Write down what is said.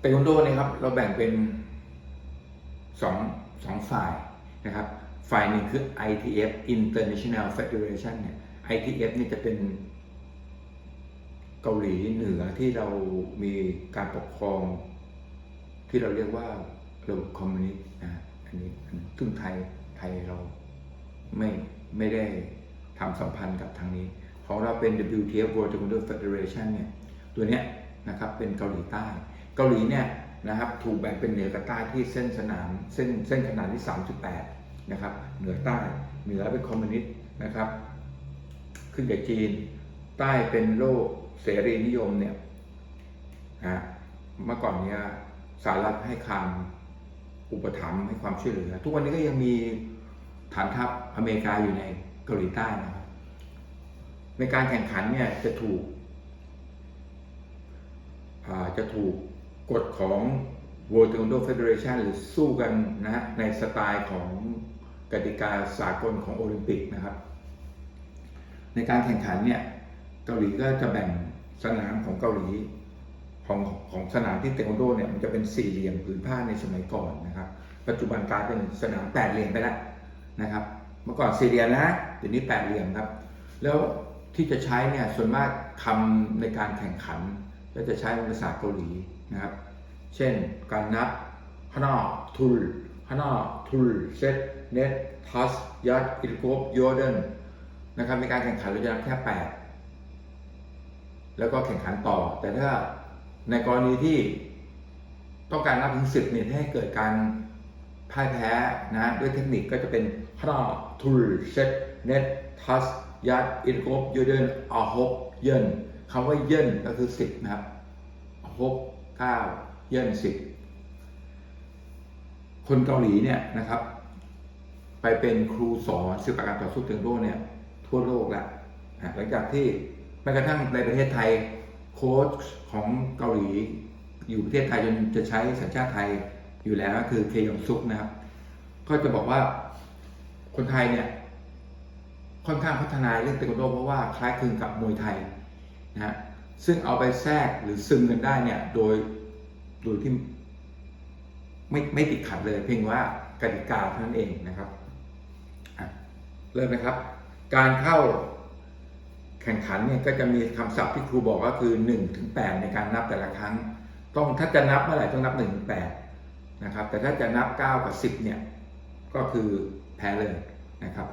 เทควันโดเนี่ยครับเราแบ่งเป็นสองสองฝ่ายนะครับ ฝ่ายหนึ่งคือ ITF International Federation เนี่ย ITF นี่จะเป็นเกาหลีเหนือที่เรามีการปกครอง ที่เราเรียกว่าระบบคอมมิวนิสต์นะอันนี้ซึ่งไทยไทยเราไม่ไม่ได้ทำสัมพันธ์กับทางนี้ ของเราเป็น WTF World Taekwondo Federation เนี่ย ตัวเนี้ยนะครับเป็นเกาหลีใต้ เกาหลีเนี่ยนะครับถูกแบ่งเป็นเหนือกับใต้ที่เส้นสนามเส้นเส้นขนาดที่ 3.8 นะครับ เหนือใต้เหนือเป็นคอมมิวนิสต์นะครับ ขึ้นกับจีน ใต้เป็นโลกเสรีนิยมเนี่ยนะเมื่อก่อนเนี่ยสหรัฐให้คามอุปถัมภ์ให้ความช่วยเหลือ ทุกวันนี้ก็ยังมีฐานทัพอเมริกาอยู่ในเกาหลีใต้นะครับในการแข่งขันเนี่ยจะถูกอ่าจะถูก กฎของ World Taekwondo Federation หรือสู้กันนะฮะในสไตล์ของกติกาสากลของโอลิมปิกนะครับ ในการแข่งขันเนี่ยเกาหลีก็จะแบ่งสนามของเกาหลีของของสนามที่เทควันโดเนี่ยมันจะเป็นสี่เหลี่ยมผืนผ้าในสมัยก่อนนะครับ ปัจจุบันกลายเป็นสนามแปดเหลี่ยมไปแล้วนะครับ เมื่อก่อนสี่เหลี่ยมนะเดี๋ยวนี้แปดเหลี่ยมครับ แล้วที่จะใช้เนี่ยส่วนมากคำในการแข่งขันก็จะใช้ภาษาเกาหลีนะครับ เช่น การนับฮานอทุลฮานอทุลเซตเนตทัสยัดอิลโกบโยเดนนะครับในการแข่งขันเราจะนับแค่8แล้วก็แข่งขันต่อ แต่ถ้าในกรณีที่ต้องการนับถึง10เนี่ยให้เกิดการพ่ายแพ้นะด้วยเทคนิคก็จะเป็นฮานอทุลเซตเนตทัสยัดอิลโกบโยเดนอาฮกเยินคำว่าเยินก็คือ10นะครับหกเก้า เย่นสิคนเกาหลีเนี่ยนะครับ ไปเป็นครูสอนศิลปะการต่อสู้เทควันโดเนี่ย ทั่วโลกแล้วนะหลังจากที่แม้กระทั่งในประเทศไทยโค้ชของเกาหลี อยู่ประเทศไทยจนจะใช้สัญชาติไทยอยู่แล้วก็คือเคยองซุกนะครับ ก็จะบอกว่าคนไทยเนี่ยค่อนข้างพัฒนาเรื่องเทควันโดเพราะว่าคล้ายคลึงกับมวยไทยนะฮะซึ่งเอาไปแทรกหรือซึมกันได้เนี่ยโดย โดยที่ไม่ไม่ติดขัดเลย เพียงว่ากติกาเท่านั้นเองนะครับเริ่มนะครับ การเข้าแข่งขันเนี่ยก็จะมีคำศัพท์ที่ครูบอกก็คือ1ถึง8ในการนับแต่ละครั้ง ต้องถ้าจะนับเมื่อไหร่ต้องนับ1ถึง8นะครับ แต่ถ้าจะนับ 9 กับ 10เนี่ยก็คือแพ้เลยนะครับ